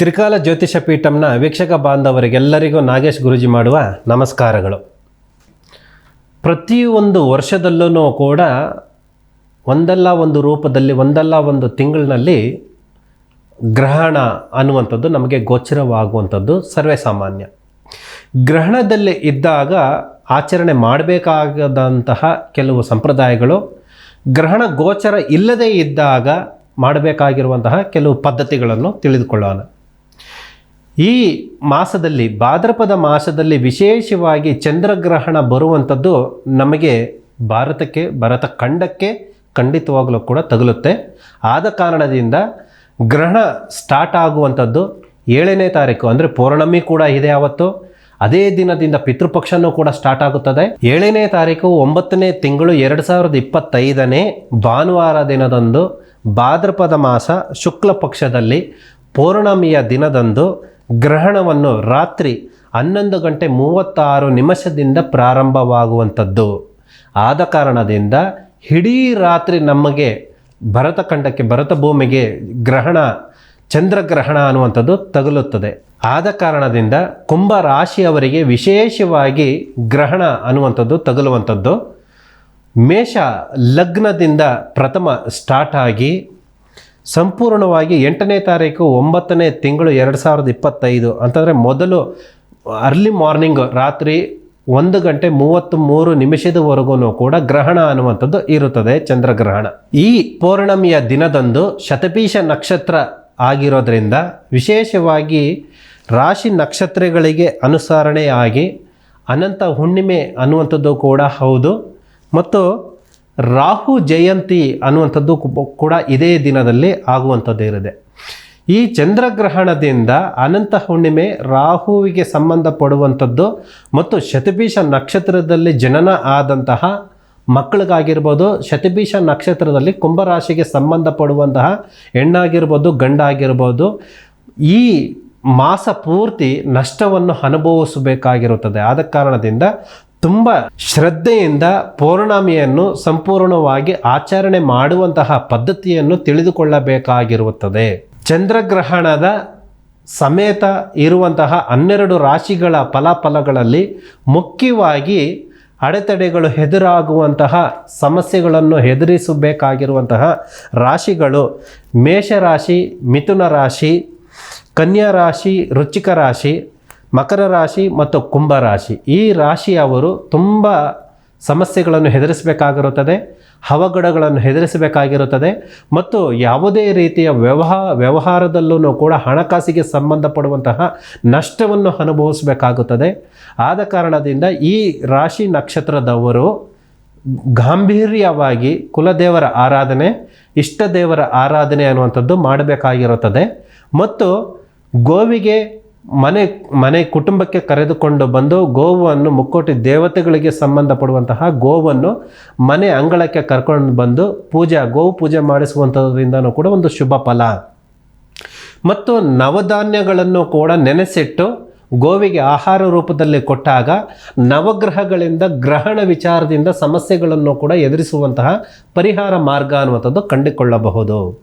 ತ್ರಿಕಾಲ ಜ್ಯೋತಿಷ ಪೀಠಂನ ವೀಕ್ಷಕ ಬಾಂಧವರಿಗೆಲ್ಲರಿಗೂ ನಾಗೇಶ್ ಗುರುಜಿ ಮಾಡುವ ನಮಸ್ಕಾರಗಳು. ಪ್ರತಿಯೊಂದು ವರ್ಷದಲ್ಲೂ ಕೂಡ ಒಂದಲ್ಲ ಒಂದು ರೂಪದಲ್ಲಿ, ಒಂದಲ್ಲ ಒಂದು ತಿಂಗಳಿನಲ್ಲಿ ಗ್ರಹಣ ಅನ್ನುವಂಥದ್ದು ನಮಗೆ ಗೋಚರವಾಗುವಂಥದ್ದು ಸರ್ವೇ ಸಾಮಾನ್ಯ. ಗ್ರಹಣದಲ್ಲಿ ಇದ್ದಾಗ ಆಚರಣೆ ಮಾಡಬೇಕಾಗದಂತಹ ಕೆಲವು ಸಂಪ್ರದಾಯಗಳು, ಗ್ರಹಣ ಗೋಚರ ಇಲ್ಲದೇ ಇದ್ದಾಗ ಮಾಡಬೇಕಾಗಿರುವಂತಹ ಕೆಲವು ಪದ್ಧತಿಗಳನ್ನು ತಿಳಿದುಕೊಳ್ಳೋಣ. ಈ ಮಾಸದಲ್ಲಿ, ಭಾದ್ರಪದ ಮಾಸದಲ್ಲಿ ವಿಶೇಷವಾಗಿ ಚಂದ್ರಗ್ರಹಣ ಬರುವಂಥದ್ದು ನಮಗೆ ಭಾರತಕ್ಕೆ, ಭಾರತ ಖಂಡಕ್ಕೆ ಖಂಡಿತವಾಗಲೂ ಕೂಡ ತಗುಲುತ್ತೆ. ಆದ ಕಾರಣದಿಂದ ಗ್ರಹಣ ಸ್ಟಾರ್ಟ್ ಆಗುವಂಥದ್ದು ಏಳನೇ ತಾರೀಕು, ಅಂದರೆ ಪೌರ್ಣಮಿ ಕೂಡ ಇದೆ ಆವತ್ತು. ಅದೇ ದಿನದಿಂದ ಪಿತೃಪಕ್ಷನೂ ಕೂಡ ಸ್ಟಾರ್ಟ್ ಆಗುತ್ತದೆ. ಏಳನೇ ತಾರೀಕು ಒಂಬತ್ತನೇ ತಿಂಗಳು ಎರಡು ಸಾವಿರದ ಇಪ್ಪತ್ತೈದನೇ ಭಾನುವಾರ ದಿನದಂದು ಭಾದ್ರಪದ ಮಾಸ ಶುಕ್ಲ ಪಕ್ಷದಲ್ಲಿ ಪೌರ್ಣಮಿಯ ದಿನದಂದು ಗ್ರಹಣವನ್ನು ರಾತ್ರಿ ಹನ್ನೊಂದು ಗಂಟೆ ಮೂವತ್ತಾರು ನಿಮಿಷದಿಂದ ಪ್ರಾರಂಭವಾಗುವಂಥದ್ದು. ಆದ ಕಾರಣದಿಂದ ಇಡೀ ರಾತ್ರಿ ನಮಗೆ ಭರತಖಂಡಕ್ಕೆ ಭರತ ಭೂಮಿಗೆ ಗ್ರಹಣ, ಚಂದ್ರಗ್ರಹಣ ಅನ್ನುವಂಥದ್ದು ತಗುಲುತ್ತದೆ. ಆದ ಕಾರಣದಿಂದ ಕುಂಭ ರಾಶಿಯವರಿಗೆ ವಿಶೇಷವಾಗಿ ಗ್ರಹಣ ಅನ್ನುವಂಥದ್ದು ತಗುಲುವಂಥದ್ದು. ಮೇಷ ಲಗ್ನದಿಂದ ಪ್ರಥಮ ಸ್ಟಾರ್ಟ್ ಆಗಿ ಸಂಪೂರ್ಣವಾಗಿ ಎಂಟನೇ ತಾರೀಕು ಒಂಬತ್ತನೇ ತಿಂಗಳು ಎರಡು ಸಾವಿರದ ಇಪ್ಪತ್ತೈದು ಅಂತಂದರೆ ಮೊದಲು ಅರ್ಲಿ ಮಾರ್ನಿಂಗ್ ರಾತ್ರಿ ಒಂದು ಗಂಟೆ ಮೂವತ್ತು ಮೂರು ನಿಮಿಷದವರೆಗೂ ಕೂಡ ಗ್ರಹಣ ಅನ್ನುವಂಥದ್ದು ಇರುತ್ತದೆ ಚಂದ್ರಗ್ರಹಣ. ಈ ಪೌರ್ಣಮಿಯ ದಿನದಂದು ಶತಪೀಶ ನಕ್ಷತ್ರ ಆಗಿರೋದ್ರಿಂದ ವಿಶೇಷವಾಗಿ ರಾಶಿ ನಕ್ಷತ್ರಗಳಿಗೆ ಅನುಸರಣೆಯಾಗಿ ಅನಂತ ಹುಣ್ಣಿಮೆ ಅನ್ನುವಂಥದ್ದು ಕೂಡ ಹೌದು. ಮತ್ತು ರಾಹು ಜಯಂತಿ ಅನ್ನುವಂಥದ್ದು ಕೂಡ ಇದೇ ದಿನದಲ್ಲಿ ಆಗುವಂಥದ್ದು ಇರದೆ ಈ ಚಂದ್ರಗ್ರಹಣದಿಂದ ಅನಂತ ಹುಣ್ಣಿಮೆ ರಾಹುವಿಗೆ ಸಂಬಂಧಪಡುವಂಥದ್ದು ಮತ್ತು ಶತಬೀಷ ನಕ್ಷತ್ರದಲ್ಲಿ ಜನನ ಆದಂತಹ ಮಕ್ಕಳಿಗಾಗಿರ್ಬೋದು ಶತಬೀಷ ನಕ್ಷತ್ರದಲ್ಲಿ ಕುಂಭರಾಶಿಗೆ ಸಂಬಂಧಪಡುವಂತಹ ಹೆಣ್ಣಾಗಿರ್ಬೋದು, ಗಂಡಾಗಿರ್ಬೋದು, ಈ ಮಾಸ ಪೂರ್ತಿ ನಷ್ಟವನ್ನು ಅನುಭವಿಸಬೇಕಾಗಿರುತ್ತದೆ. ಆದ ಕಾರಣದಿಂದ ತುಂಬ ಶ್ರದ್ಧೆಯಿಂದ ಪೌರ್ಣಮಿಯನ್ನು ಸಂಪೂರ್ಣವಾಗಿ ಆಚರಣೆ ಮಾಡುವಂತಹ ಪದ್ಧತಿಯನ್ನು ತಿಳಿದುಕೊಳ್ಳಬೇಕಾಗಿರುತ್ತದೆ. ಚಂದ್ರಗ್ರಹಣದ ಸಮೇತ ಇರುವಂತಹ ಹನ್ನೆರಡು ರಾಶಿಗಳ ಫಲಾಫಲಗಳಲ್ಲಿ ಮುಖ್ಯವಾಗಿ ಅಡೆತಡೆಗಳು ಎದುರಾಗುವಂತಹ ಸಮಸ್ಯೆಗಳನ್ನು ಎದುರಿಸಬೇಕಾಗಿರುವಂತಹ ರಾಶಿಗಳು ಮೇಷರಾಶಿ, ಮಿಥುನ ರಾಶಿ, ಕನ್ಯಾ ರಾಶಿ, ರುಚಿಕ ರಾಶಿ ಮಕರ ರಾಶಿ ಮತ್ತು ಕುಂಭ ರಾಶಿ. ಈ ರಾಶಿಯವರು ತುಂಬ ಸಮಸ್ಯೆಗಳನ್ನು ಹೆದರಿಸಬೇಕಾಗಿರುತ್ತದೆ, ಅವಘಡಗಳನ್ನು ಎದುರಿಸಬೇಕಾಗಿರುತ್ತದೆ ಮತ್ತು ಯಾವುದೇ ರೀತಿಯ ವ್ಯವಹಾರ ವ್ಯವಹಾರದಲ್ಲೂ ಕೂಡ ಹಣಕಾಸಿಗೆ ಸಂಬಂಧಪಡುವಂತಹ ನಷ್ಟವನ್ನು ಅನುಭವಿಸಬೇಕಾಗುತ್ತದೆ. ಆದ ಕಾರಣದಿಂದ ಈ ರಾಶಿ ನಕ್ಷತ್ರದವರು ಗಾಂಭೀರ್ಯವಾಗಿ ಕುಲದೇವರ ಆರಾಧನೆ ಇಷ್ಟ ದೇವರ ಆರಾಧನೆ ಅನ್ನುವಂಥದ್ದು ಮಾಡಬೇಕಾಗಿರುತ್ತದೆ. ಮತ್ತು ಗೋವಿಗೆ ಮನೆ ಮನೆ ಕುಟುಂಬಕ್ಕೆ ಕರೆದುಕೊಂಡು ಬಂದು ಗೋವನ್ನು ಮುಕ್ಕೋಟಿ ದೇವತೆಗಳಿಗೆ ಸಂಬಂಧಪಡುವಂತಹ ಗೋವನ್ನು ಮನೆ ಅಂಗಳಕ್ಕೆ ಕರ್ಕೊಂಡು ಬಂದು ಪೂಜೆ, ಗೋವು ಪೂಜೆ ಮಾಡಿಸುವಂಥದ್ರಿಂದನೂ ಕೂಡ ಒಂದು ಶುಭ ಫಲ. ಮತ್ತು ನವಧಾನ್ಯಗಳನ್ನು ಕೂಡ ನೆನೆಸಿಟ್ಟು ಗೋವಿಗೆ ಆಹಾರ ರೂಪದಲ್ಲಿ ಕೊಟ್ಟಾಗ ನವಗ್ರಹಗಳಿಂದ ಗ್ರಹಣ ವಿಚಾರದಿಂದ ಸಮಸ್ಯೆಗಳನ್ನು ಕೂಡ ಎದುರಿಸುವಂತಹ ಪರಿಹಾರ ಮಾರ್ಗ ಅನ್ನುವಂಥದ್ದು ಕಂಡುಕೊಳ್ಳಬಹುದು.